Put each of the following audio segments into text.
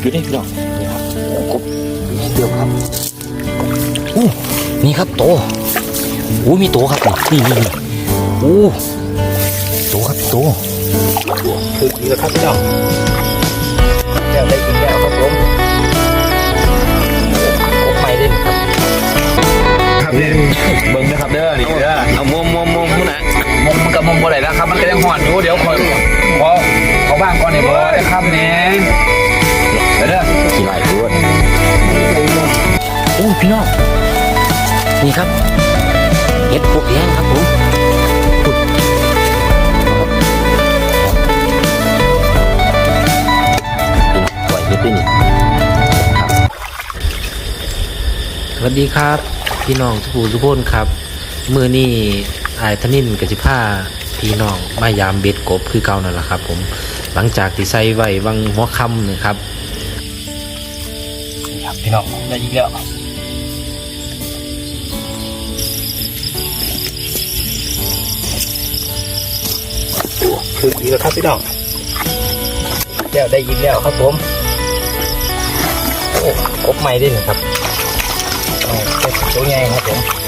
อยู่ได้พี่น้องนี่ครับกบเดียวครับอู้นี่ครับโตโอ้มีโตครับนี่นี่นี่โอ้โตครับโตคือดีแล้วครับพี่น้องแล้วได้กินแล้วครับผมกบไม่เล่นครับครับนี่เบิ่งนะครับเด้อนี่เด้อเอามุมมุมมุมมุมนะมงมันกับมงบ่ได้แล้วครับ มันก็ยังห่อนอยู่เดี๋ยวคอยพอเขาบ้างก่อนเนี่ยบ่ได้ครับเนี่ย เดี๋ยวเด้อกี่ลายตัวโอ้พี่น้อง นี่ครับเห็ดพวกแดงครับผมปุ๊บนี่ปล่อยเห็ดด้วยนี่สวัสดีครับ พี่น้องทุกผู้ทุกคนครับ มือนี่อายธนินกสิผ้าพี่น้องมายามเบ็ดกบคือเก่านั่นแหละครับ ผมหลังจากที่ใส่ไว้วังหัวคำนะครับ ครับพี่น้องได้อีกแล้วคืออีกแล้วครับพี่น้องแล้วได้อีกแล้วครับผมโอ้กบใหม่ด้วยนะครับเอาแค่ตัวใหญ่ครับผม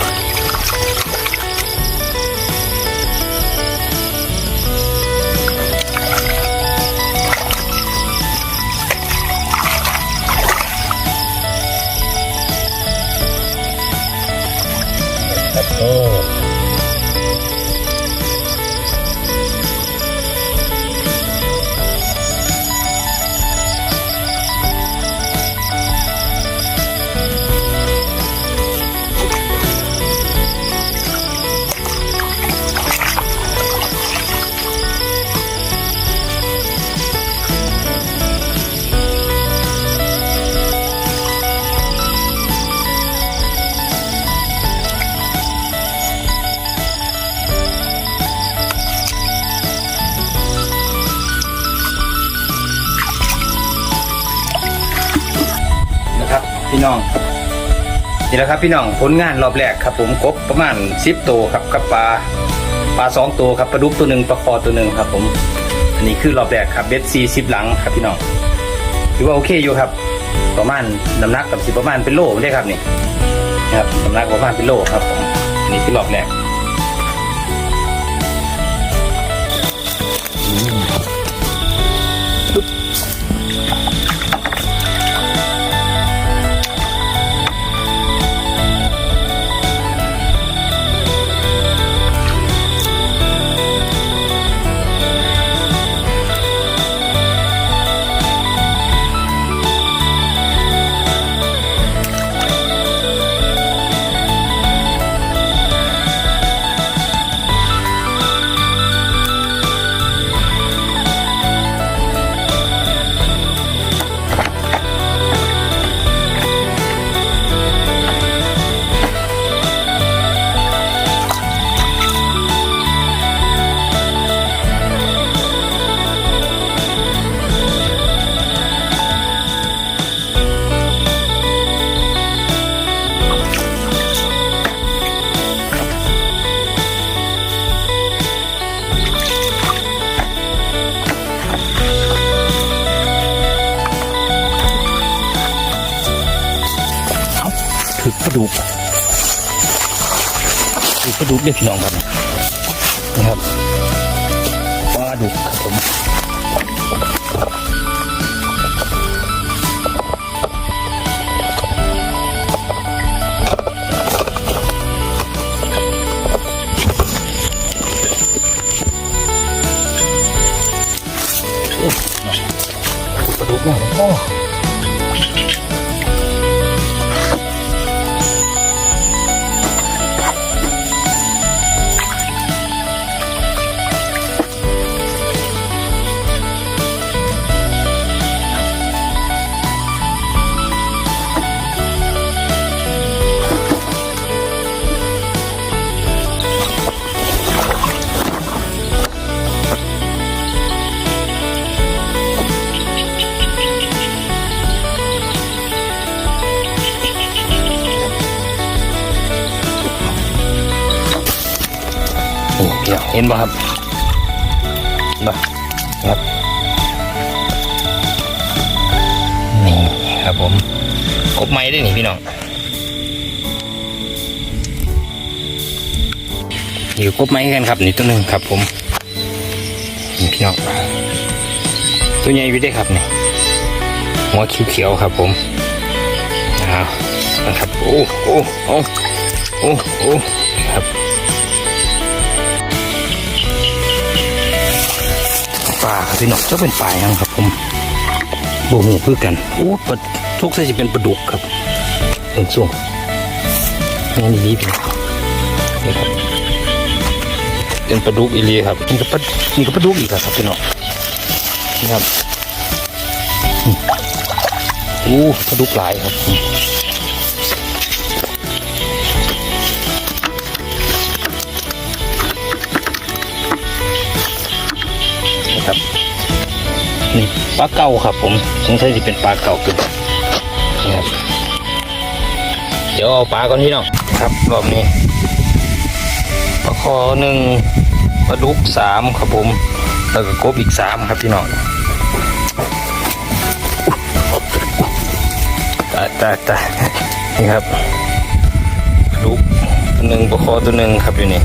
คี่น้องนี่แหละครับพี่น้องผลงานรอบแรกครับ ผมกบประมาณสิบตัวครับกับปลาปลาสองตัวครับปลาดุกตัวหนึ่งปลาคอตัวหนึ่งครับ ผมอันนี้คือรอบแรกครับเบ็ดสี่สิบหลังครับพี่น้องถือว่าโอเคอยู่ครับ ประมาณน้ำหนักกับสิประมาณเป็นโลได้ครับนี่นะครับน้ำหนักประมาณเป็นโลครับผมอันนี้คือรอบแรก กระดูกถึกระดูกเด็กพี่น้องครับนะครับปลาดุกครับผมโอ้ปลาดุกเนี่ยโอ้ เดี๋ยเห็นป่ะครับบ่ครับนี่ครับผมกบไม้ได้นี่พี่น้องอยู่กบไม้กันครับนี่ตัวหนึ่งครับ ผมนี่พี่น้องตัวใหญ่อยู่ได้ครับนี่หัวเขียวๆครับ ผมอ้าวนะครับโอ้โอ้โอ้โอ้โอ้ ปลาครับพี่น้องเจ้าเป็นปลายังครับผมโบหูคือกันโอ้ปลาทุกใส่จะเป็นปลาดุกครับเป็นส่วงนี่นี่พี่น้องนี่ครับเป็นปลาดุกอีเลียครับนี่ก็ปลานี่ก็ปลาดุกอีกแล้วครับพี่น้องนี่ครับอืมโอ้ปลาดุกหลายครับนะครับ ลาเก่าครับ ผมสงสัยจะเป็นปลาเก่าตัวนี่ครับเดี๋ยวเอาปลาก่อนพี่น้องครับรอบนี้ปลาคอหนึ่งปลาดุกสามครับผมแล้วก็กบอีกสามครับพี่น้องตายตายตายนี่ครับลาดุกตัวหนึ่งปลาคอตัวหนึ่งครับอยู่นี่